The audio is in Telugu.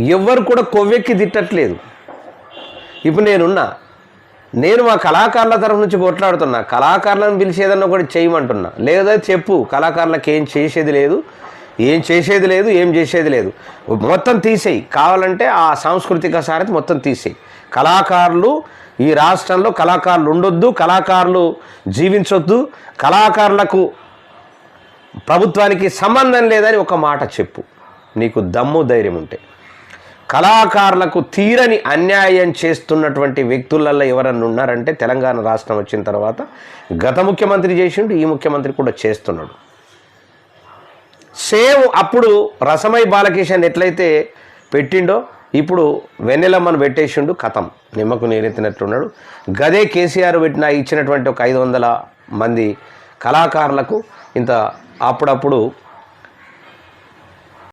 ఎవ్వరు కూడా కొవ్వెక్కి తిట్టట్లేదు. ఇప్పుడు నేనున్నా నేను మా కళాకారుల తరఫు నుంచి కొట్లాడుతున్నా కళాకారులను పిలిచేదన్నా ఒకటి చేయమంటున్నా. లేదా చెప్పు కళాకారులకు ఏం చేసేది లేదు ఏం చేసేది లేదు ఏం చేసేది లేదు. మొత్తం తీసేయి. కావాలంటే ఆ సాంస్కృతిక సారథి మొత్తం తీసేయి. కళాకారులు ఈ రాష్ట్రంలో కళాకారులు ఉండొద్దు కళాకారులు జీవించొద్దు కళాకారులకు ప్రభుత్వానికి సంబంధం లేదని ఒక మాట చెప్పు. నీకు దమ్ము ధైర్యం ఉంటే. కళాకారులకు తీరని అన్యాయం చేస్తున్నటువంటి వ్యక్తులలో ఎవరన్నా ఉన్నారంటే తెలంగాణ రాష్ట్రం వచ్చిన తర్వాత గత ముఖ్యమంత్రి చేసిండు ఈ ముఖ్యమంత్రి కూడా చేస్తున్నాడు. సేమ్ అప్పుడు రసమై బాలకిషన్ ఎట్లయితే పెట్టిండో ఇప్పుడు వెన్నెలమ్మను పెట్టేసిండు కథం. నిమ్మకు నీరెత్తినట్లున్నాడు గదే కేసీఆర్ పెట్టిన ఇచ్చినటువంటి ఒక ఐదు వందల మంది కళాకారులకు ఇంత అప్పుడప్పుడు